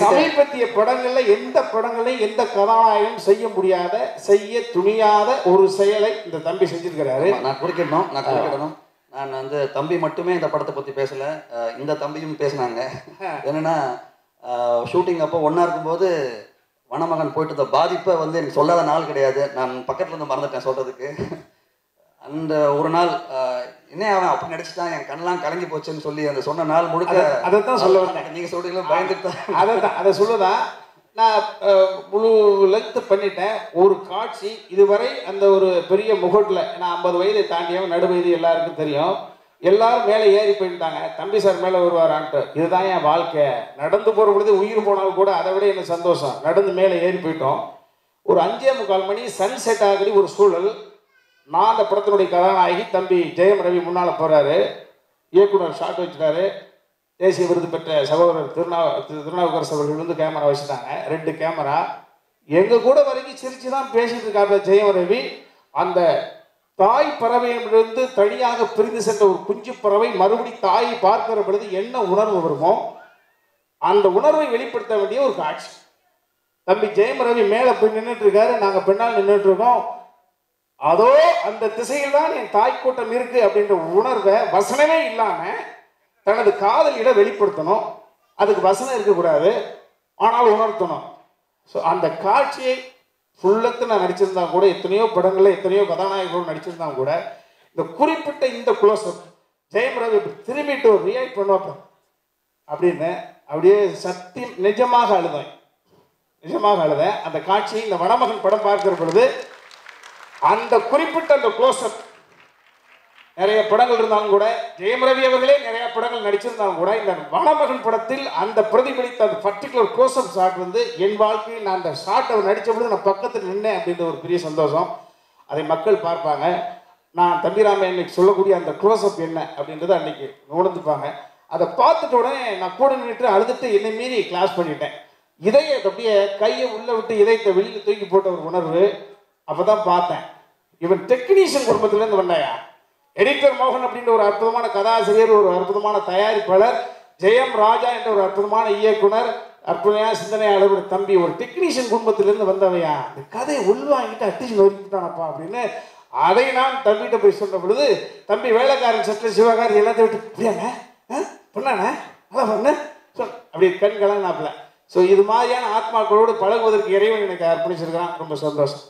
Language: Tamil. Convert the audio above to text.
சமீபத்திய படங்கள்ல எந்த படங்களையும் எந்த கதாநாயகனும் செய்ய முடியாத செய்ய துணியாத ஒரு செயலை இந்த தம்பி செஞ்சிருக்கிறாரு. நான் குறுக்கிடணும் நான் குறுக்கிடணும். நான் வந்து தம்பி மட்டுமே இந்த படத்தை பற்றி பேசல. இந்த தம்பியும் பேசினாங்க. என்னன்னா ஷூட்டிங் அப்போ ஒன்றா இருக்கும்போது வனமகன் போயிட்டு இருந்த பாதிப்பை வந்து எனக்கு சொல்லாத நாள் கிடையாது. நான் பக்கத்துல இருந்து மறந்துட்டேன் சொல்றதுக்கு. அந்த ஒரு நாள் என்ன அவன் அப்படி நடிச்சுட்டான்? என் கண்ணெல்லாம் கலங்கி போச்சுன்னு சொல்லி அந்த சொன்ன நாள் முழுக்க அத- அதைத்தான் சொல்ல வந்தேன். நீங்க சொல்றீங்களா? பயந்துட்டு தான் அதை தான் அதை சொல்லுதான். நான் முழு லென்த் பண்ணிட்டேன். ஒரு காட்சி இதுவரை அந்த ஒரு பெரிய முகட்டில் நான் ஐம்பது வயதை தாண்டியவன் நடு வயது எல்லாருக்கும் தெரியும். எல்லாரும் மேலே ஏறி போயிட்டாங்க. தம்பி சார் மேலே வருவாரான்ட்டு இதுதான் என் வாழ்க்கை. நடந்து போகிற பொழுது உயிர் போனாலும் கூட அதை விட எனக்கு சந்தோஷம். நடந்து மேலே ஏறி போயிட்டோம். ஒரு அஞ்சே முக்கால் மணி சன் செட் ஆகி ஒரு சூழல். நான் அந்த படத்தினுடைய கதாநாயகி தம்பி ஜெயம் ரவி முன்னால் போகிறாரு இயக்குனர் ஷாட் வச்சுட்டாரு. தேசிய விருது பெற்ற சகோதரர் திருநா திருநாவுக்கரசு அவர்கள் வந்து கேமரா வச்சுட்டாங்க ரெண்டு கேமரா. எங்கள் கூட வரைக்கும் சிரிச்சு தான் பேசிட்டு இருக்காரு ஜெயம் ரவி. அந்த தாய் பறவையிலிருந்து தனியாக பிரிந்து சென்ற ஒரு குஞ்சு பறவை மறுபடி தாயை பார்க்கிற பொழுது என்ன உணர்வு வருமோ அந்த உணர்வை வெளிப்படுத்த வேண்டிய ஒரு காட்சி. தம்பி ஜெயம் ரவி மேலே போய் நின்றுட்டு இருக்காரு. நாங்கள் பின்னால் நின்றுட்டு இருக்கோம். அதோ அந்த திசையில் தான் என் தாய் கூட்டம் இருக்கு அப்படின்ற உணர்வை வசனமே இல்லாம தனது காதலியிட வெளிப்படுத்தணும். அதுக்கு வசனம் இருக்கக்கூடாது. ஆனால் உணர்த்தணும். ஸோ அந்த காட்சியை ஃபுல்லத்து நான் நடிச்சிருந்தா கூட எத்தனையோ படங்களில் எத்தனையோ கதாநாயகர்கள் நடிச்சிருந்தா கூட இந்த குறிப்பிட்ட இந்த குளோசப் ஜெயம் ரவி திரும்பிட்டு ஒரு ரியாக்ட் பண்ணுவாப்ப அப்படின்னு அப்படியே சத்தியம் நிஜமாக அழுதேன். நிஜமாக அழுதேன். அந்த காட்சியை இந்த வடமகன் படம் பார்க்கிற பொழுது அந்த குறிப்பிட்ட அந்த க்ளோஸ்அப் நிறைய படங்கள் இருந்தாலும் கூட ஜெயம் ரவி அவர்களே நிறைய படங்கள் நடிச்சிருந்தாலும் கூட இந்த வனமகன் படத்தில் அந்த பிரதிபலித்த அந்த பர்டிகுலர் க்ளோஸ்அப் ஷாட் வந்து என் வாழ்க்கையில் நான் அந்த ஷாட்டை நடித்த பொழுது நான் பக்கத்தில் நின்னேன் அப்படின்ற ஒரு பெரிய சந்தோஷம். அதை மக்கள் பார்ப்பாங்க. நான் தம்பிராமன் இன்னைக்கு சொல்லக்கூடிய அந்த க்ளோஸ்அப் என்ன அப்படின்றத அன்னைக்கு உணர்ந்துப்பாங்க. அதை பார்த்துட்ட உடனே நான் கூட நின்றுட்டு அழுதுட்டு என்னை மீறி கிளாஸ் பண்ணிட்டேன். இதய அப்படியே கையை உள்ளே விட்டு இதயத்தை வெளியில் தூக்கி போட்ட ஒரு உணர்வு. அப்பதான் பார்த்தேன். இவன் டெக்னீஷியன் குடும்பத்திலேருந்து வந்தாயா? எடிட்டர் மோகன் அப்படின்ற ஒரு அற்புதமான கதாசிரியர் ஒரு அற்புதமான தயாரிப்பாளர் ஜெயம் ராஜா என்ற ஒரு அற்புதமான இயக்குனர் அற்புதமான சிந்தனையாளர் ஒரு தம்பி ஒரு டெக்னீஷியன் குடும்பத்திலேருந்து வந்தவையா? இந்த கதையை உள்வாங்கிட்டு அட்டிச்சு நொறுக்கிட்டானப்பா அப்படின்னு அதை நான் தம்பிகிட்ட போய் சொன்ன பொழுது தம்பி வேலைக்காரன் சற்று சிவகாரி எல்லாத்தையும் விட்டு அப்படியாங்க பண்ணானே நல்லா பண்ண? சொல். அப்படி கண் கலங்கினாப்புல. ஸோ இது மாதிரியான ஆத்மாக்களோடு பழகுவதற்கு இறைவன் எனக்கு அர்ப்பணிச்சிருக்கிறான். ரொம்ப சந்தோஷம்.